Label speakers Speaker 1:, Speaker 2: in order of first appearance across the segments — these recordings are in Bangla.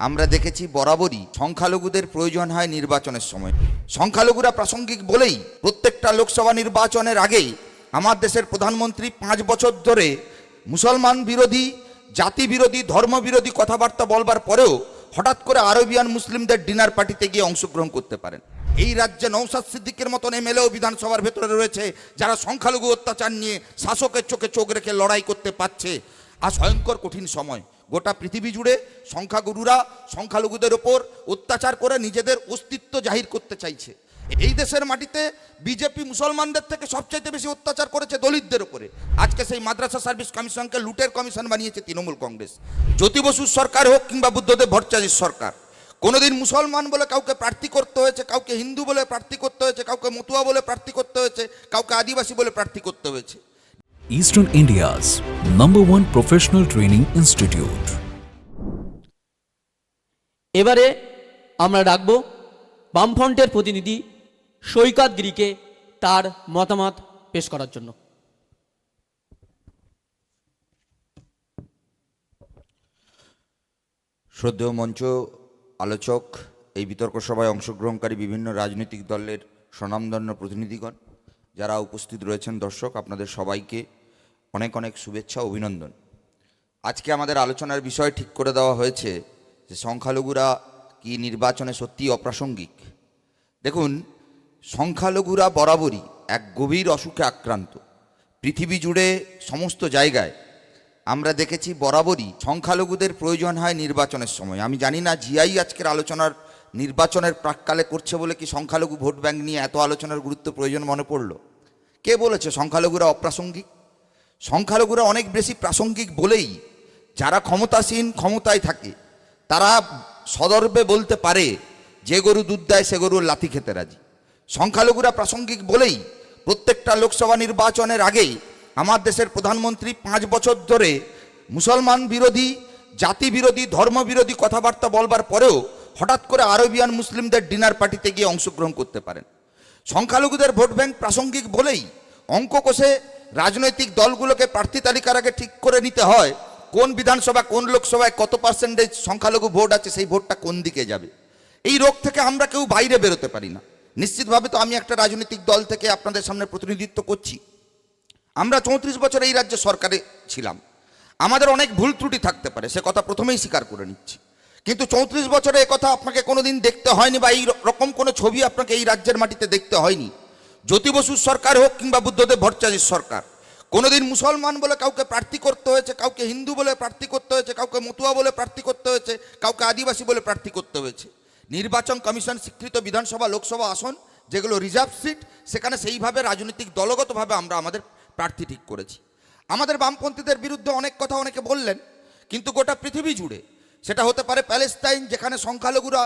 Speaker 1: আমরা দেখেছি বরাবরই সংখ্যালঘুদের প্রয়োজন হয় নির্বাচনের সময়। সংখ্যালঘুরা প্রাসঙ্গিক বলেই প্রত্যেকটা লোকসভা নির্বাচনের আগেই আমার দেশের প্রধানমন্ত্রী পাঁচ বছর ধরে মুসলমান বিরোধী, জাতি বিরোধী, ধর্ম বিরোধী কথাবার্তা বলবার পরেও হঠাৎ করে আরবিয়ান মুসলিমদের ডিনার পার্টিতে গিয়ে অংশগ্রহণ করতে পারেন। এই রাজ্যে নৌসাদ সিদ্দিকের মতন এমএলএও বিধানসভার ভেতরে রয়েছে যারা সংখ্যালঘু অত্যাচার নিয়ে শাসকের চোখে চোখ রেখে লড়াই করতে পারছে। আর ভয়ঙ্কর কঠিন সময়। গোটা পৃথিবী জুড়ে সংখ্যাগুরুরা সংখ্যালঘুদের ওপর অত্যাচার করে নিজেদের অস্তিত্ব জাহির করতে চাইছে। এই দেশের মাটিতে বিজেপি মুসলমানদের থেকে সবচাইতে বেশি অত্যাচার করেছে দলিতদের উপরে আজকে সেই মাদ্রাসা সার্ভিস কমিশনকে লুটের কমিশন বানিয়েছে তৃণমূল কংগ্রেস। জ্যোতি বসুর সরকার হোক কিংবা বুদ্ধদেব ভট্টাচার্যের সরকার। কোনোদিন মুসলমান বলে কাউকে প্রার্থী করতে হয়েছে, কাউকে হিন্দু বলে প্রার্থী করতে হয়েছে, কাউকে মতুয়া বলে প্রার্থী করতে হয়েছে, কাউকে আদিবাসী বলে প্রার্থী করতে হয়েছে।
Speaker 2: Eastern India's number one professional training institute.
Speaker 3: এবারে আমরা ডাকব বামফ্রন্টের প্রতিনিধি সৈকত গিরিকে তার মতামত পেশ করার জন্য
Speaker 1: শ্রদ্ধেয় মঞ্চ আলোচক এই বিতর্ক সভায় অংশগ্রহণকারী বিভিন্ন রাজনৈতিক দলের স্বনামধন্য প্রতিনিধিগণ যারা উপস্থিত রয়েছেন দর্শক আপনাদের সবাইকে অনেক অনেক শুভেচ্ছা অভিনন্দন। আজকে আমাদের আলোচনার বিষয় ঠিক করে দেওয়া হয়েছে যে সংখ্যালঘুরা কি নির্বাচনে সত্যি অপ্রাসঙ্গিক। দেখুন, সংখ্যালঘুরা বরাবরই এক গভীর অসুখে আক্রান্ত। পৃথিবী জুড়ে সমস্ত জায়গায় আমরা দেখেছি বরাবরই সংখ্যালঘুদের প্রয়োজন হয় নির্বাচনের সময়। আমি জানি না জিআই আজকের আলোচনার নির্বাচনের প্রাককালে করছে বলে কি সংখ্যালঘু ভোট ব্যাঙ্ক নিয়ে এত আলোচনার গুরুত্ব প্রয়োজন মনে পড়ল? কে বলেছে সংখ্যালঘুরা অপ্রাসঙ্গিক? সংখ্যালঘুরা অনেক বেশি প্রাসঙ্গিক বলেই যারা ক্ষমতাসীন ক্ষমতায় থাকে, তারা সদর্বে বলতে পারে, যে গরু দুধ দেয়, সে গরুর লাথি খেতে রাজি। সংখ্যালঘুরা প্রাসঙ্গিক বলেই প্রত্যেকটা লোকসভা নির্বাচনের আগেই আমার দেশের প্রধানমন্ত্রী পাঁচ বছর ধরে মুসলমান বিরোধী, জাতি বিরোধী, ধর্ম বিরোধী কথাবার্তা বলবার পরেও হঠাৎ করে আরবিয়ান মুসলিমদের ডিনার পার্টিতে গিয়ে অংশগ্রহণ করতে পারেন। সংখ্যালঘুদের ভোট ব্যাংক প্রাসঙ্গিক বলেই অঙ্ক কষে রাজনৈতিক দলগুলোকে প্রার্থী তালিকার আগে ঠিক করে নিতে হয় কোন বিধানসভা, কোন লোকসভায় কত পার্সেন্টেজ সংখ্যালঘু ভোট আছে, সেই ভোটটা কোন দিকে যাবে। এই রোগ থেকে আমরা কেউ বাইরে বেরোতে পারি না। নিশ্চিতভাবে তো আমি একটা রাজনৈতিক দল থেকে আপনাদের সামনে প্রতিনিধিত্ব করছি। আমরা চৌত্রিশ বছর এই রাজ্যে সরকারে ছিলাম। আমাদের অনেক ভুল ত্রুটি থাকতে পারে, সে কথা প্রথমেই স্বীকার করে নিচ্ছি। কিন্তু চৌত্রিশ বছরে কথা আপনাকে কোনোদিন দেখতে হয়নি বা এই রকম কোনো ছবি আপনাকে এই রাজ্যের মাটিতে দেখতে হয়নি। জ্যোতি বসুর সরকার হোক কিংবা বুদ্ধদেব ভট্টাচার্যের সরকার, কোনোদিন মুসলমান বলে কাউকে প্রার্থী করতে হয়েছে, কাউকে হিন্দু বলে প্রার্থী করতে হয়েছে, কাউকে মতুয়া বলে প্রার্থী করতে হয়েছে, কাউকে আদিবাসী বলে প্রার্থী করতে হয়েছে। নির্বাচন কমিশন স্বীকৃত বিধানসভা, লোকসভা আসন, যেগুলো রিজার্ভ সিট, সেখানে সেইভাবে রাজনৈতিক দলগতভাবে আমরা আমাদের প্রার্থী ঠিক করেছি। আমাদের বামপন্থীদের বিরুদ্ধে অনেক কথা অনেকে বললেন, কিন্তু গোটা পৃথিবী জুড়ে সেটা হতে পারে প্যালেস্তাইন, যেখানে সংখ্যালঘুরা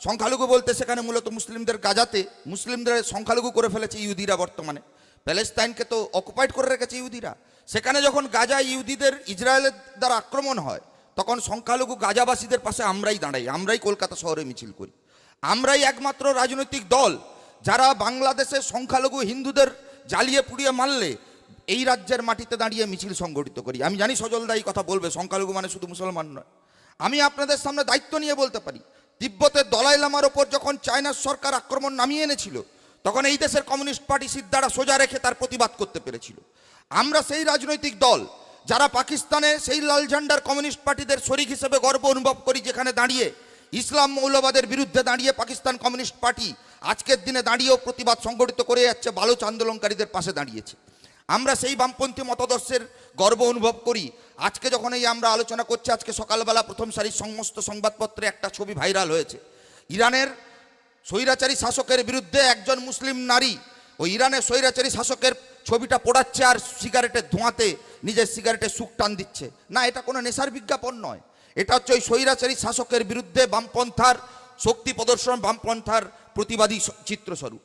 Speaker 1: সংখ্যালঘু বলতে সেখানে মূলত মুসলিমদের গাজাতে মুসলিমদের সংখ্যালঘু করে ফেলেছে ইহুদিরা বর্তমানে। প্যালেস্তাইনকে তো অকুপাইড করে রেখেছে ইহুদিরা। সেখানে যখন গাজা ইহুদিদের ইসরায়েলের দ্বারা আক্রমণ হয়, তখন সংখ্যালঘু গাজাবাসীদের পাশে আমরাই দাঁড়াই, আমরাই কলকাতা শহরে মিছিল করি। আমরাই একমাত্র রাজনৈতিক দল যারা বাংলাদেশের সংখ্যালঘু হিন্দুদের জ্বালিয়ে পুড়িয়ে মারলে এই রাজ্যের মাটিতে দাঁড়িয়ে মিছিল সংগঠিত করি। আমি জানি সজলদা এই কথা বলবে, সংখ্যালঘু মানে শুধু মুসলমান নয়। আমি আপনাদের সামনে দায়িত্ব নিয়ে বলতে পারি তিব্বতের দলাই লামার ওপর যখন চায়নার সরকার আক্রমণ নামিয়ে এনেছিল, তখন এই দেশের কমিউনিস্ট পার্টি সিদ্ধারা সোজা রেখে তার প্রতিবাদ করতে পেরেছিল। আমরা সেই রাজনৈতিক দল, যারা পাকিস্তানে সেই লাল ঝান্ডার কমিউনিস্ট পার্টিদের শরিক হিসেবে গর্ব অনুভব করি, যেখানে দাঁড়িয়ে ইসলাম মৌলবাদের বিরুদ্ধে দাঁড়িয়ে পাকিস্তান কমিউনিস্ট পার্টি আজকের দিনে দাঁড়িয়েও প্রতিবাদ সংগঠিত করে যাচ্ছে, বালোচ আন্দোলনকারীদের পাশে দাঁড়িয়েছে। আমরা সেই বামপন্থী মতাদর্শের গর্ব অনুভব করি। আজকে যখন এই আমরা আলোচনা করছি, আজকে সকালবেলা প্রথম সারির সমস্ত সংবাদপত্রে একটা ছবি ভাইরাল হয়েছে। ইরানের স্বৈরাচারী শাসকের বিরুদ্ধে একজন মুসলিম নারী ওই ইরানের স্বৈরাচারী শাসকের ছবিটা পোড়াচ্ছে আর সিগারেটের ধোঁয়াতে নিজের সিগারেটে সুখ টান দিচ্ছে। না, এটা কোনো নেশার বিজ্ঞাপন নয়। এটা হচ্ছে ওই স্বৈরাচারী শাসকের বিরুদ্ধে বামপন্থার শক্তি প্রদর্শন, বামপন্থার প্রতিবাদী চিত্রস্বরূপ।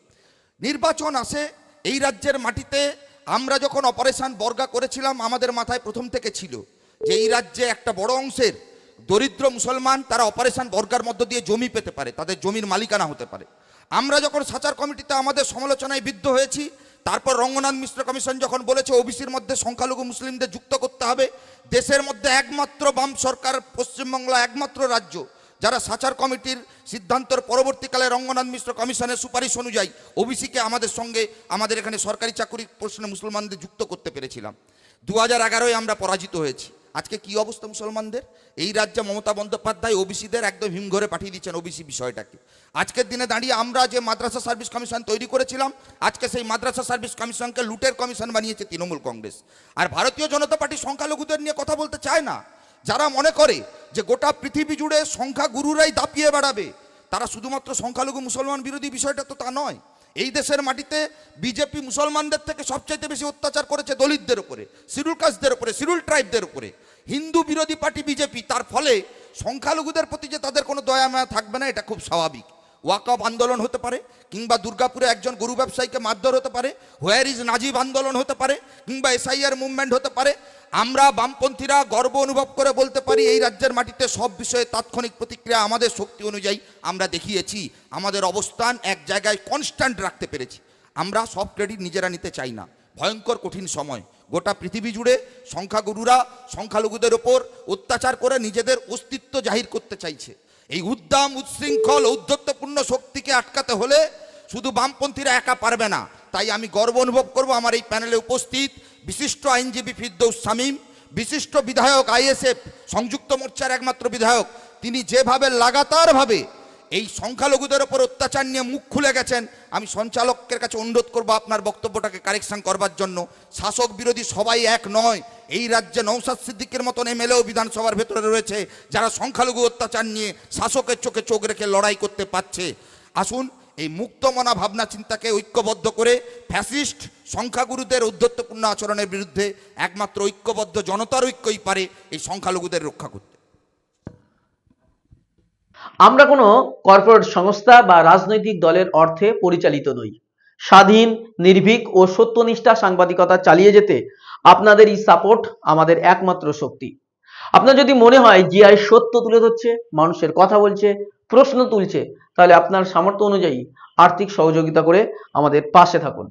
Speaker 1: নির্বাচন আসে এই রাজ্যের মাটিতে আমরা যখন অপারেশন বর্গা করেছিলাম, আমাদের মাথায় প্রথম থেকে ছিল যে এই রাজ্যে একটা বড় অংশের দরিদ্র মুসলমান তারা অপারেশন বর্গার মধ্য দিয়ে জমি পেতে পারে, তাদের জমির মালিকানা হতে পারে। আমরা যখন সাচার কমিটিতে আমাদের সমালোচনায় বিদ্ধ হয়েছি, তারপর রঙ্গনাথ মিশ্র কমিশন যখন বলেছে, ওবিসির মধ্যে সংখ্যালঘু মুসলিমদের যুক্ত করতে হবে, দেশের মধ্যে একমাত্র বাম সরকার, পশ্চিমবাংলা একমাত্র রাজ্য যারা সাচার কমিটির সিদ্ধান্তের পরবর্তীকালে রঙ্গনাথ মিশ্র কমিশনের সুপারিশ অনুযায়ী ওবিসিকে আমাদের সঙ্গে আমাদের এখানে সরকারি চাকুরি প্রশ্নে মুসলমানদের যুক্ত করতে পেরেছিলাম। দু হাজার এগারোয় আমরা পরাজিত হয়েছি। আজকে কি অবস্থা মুসলমানদের? এই রাজ্যে মমতা বন্দ্যোপাধ্যায় ওবিসিদের একদম হিমঘরে পাঠিয়ে দিচ্ছেন ওবিসি বিষয়টাকে। আজকের দিনে দাঁড়িয়ে আমরা যে মাদ্রাসা সার্ভিস কমিশন তৈরি করেছিলাম, আজকে সেই মাদ্রাসা সার্ভিস কমিশনকে লুটের কমিশন বানিয়েছে তৃণমূল কংগ্রেস। আর ভারতীয় জনতা পার্টি সংখ্যালঘুদের নিয়ে কথা বলতে চায় না। যারা মনে করে যে গোটা পৃথিবী জুড়ে সংখ্যা গুরুরাই দাপিয়ে বেড়াবে, তারা শুধুমাত্র সংখ্যালঘু মুসলমান বিরোধী বিষয়টা তো তা নয়। এই দেশের মাটিতে বিজেপি মুসলমানদের থেকে সবচাইতে বেশি অত্যাচার করেছে দলিতদের উপরে শিরুল কাস্টদের উপরে শিরুল ট্রাইবদের উপরে। হিন্দু বিরোধী পার্টি বিজেপি, তার ফলে সংখ্যালঘুদের প্রতি যে তাদের কোনো দয়া মায়া থাকবে না, এটা খুব স্বাভাবিক। ওয়াকআপ আন্দোলন হতে পারে, কিংবা দুর্গাপুরে একজন গরু ব্যবসায়ীকে মারধর হতে পারে হোয়ার ইজ নাজিব আন্দোলন হতে পারে, কিংবা এসআইআর মুভমেন্ট হতে পারে, আমরা বামপন্থীরা গর্ব অনুভব করে বলতে পারি এই রাজ্যের মাটিতে সব বিষয়ে তাৎক্ষণিক প্রতিক্রিয়া আমাদের শক্তি অনুযায়ী আমরা দেখিয়েছি, আমাদের অবস্থান এক জায়গায় কনস্ট্যান্ট রাখতে পেরেছি, আমরা সব ক্রেডিট নিজেরা নিতে চাই না, ভয়ঙ্কর কঠিন সময়, গোটা পৃথিবী জুড়ে সংখ্যাগুরুরা, সংখ্যালঘুদের ওপর অত্যাচার করে নিজেদের অস্তিত্ব জাহির করতে চাইছে এই উদ্দাম উচ্ছৃঙ্খল ঔদ্ধত্যপূর্ণ শক্তিকে আটকাতে হলে শুধু বামপন্থীরা একা পারবে না। তাই আমি গর্ব অনুভব করব আমার এই প্যানেলে উপস্থিত বিশিষ্ট আইনজীবী ফিরদৌস শামীম, বিশিষ্ট বিধায়ক আইএসএফ, সংযুক্ত মোর্চার একমাত্র বিধায়ক। তিনি যেভাবে লাগাতারভাবে এই সংখ্যালঘুদের ওপর অত্যাচার নিয়ে মুখ খুলে গেছেন, আমি সঞ্চালকের কাছে অনুরোধ করব আপনার বক্তব্যটাকে কারেকশন করবার জন্য। শাসক বিরোধী সবাই এক নয় এই রাজ্যে নৌসাদ সিদ্দিকের মতন এমএলএও বিধানসভার ভেতরে রয়েছে, যারা সংখ্যালঘু অত্যাচার নিয়ে শাসকের চোখে চোখ রেখে লড়াই করতে পারছে। আসুন, এই মুক্তমনা ভাবনা চিন্তাকে ঐক্যবদ্ধ করে ফ্যাসিস্ট সংখ্যাগুরুদের উদ্ধত্তপূর্ণ আচরণের বিরুদ্ধে একমাত্র ঐক্যবদ্ধ জনতার ঐক্যই পারে এই সংখ্যালঘুদের রক্ষা করতে।
Speaker 4: আমরা কোনো কর্পোরেট সংস্থা বা রাজনৈতিক দলের অর্থে পরিচালিত নই। স্বাধীন, নির্ভীক ও সত্যনিষ্ঠা সাংবাদিকতা চালিয়ে যেতে আপনাদের এই সাপোর্ট আমাদের একমাত্র শক্তি। আপনার যদি মনে হয় জিআই সত্য তুলে ধরছে, মানুষের কথা বলছে, প্রশ্ন তুলছে, তাহলে আপনার সামর্থ্য অনুযায়ী আর্থিক সহযোগিতা করে আমাদের পাশে থাকুন।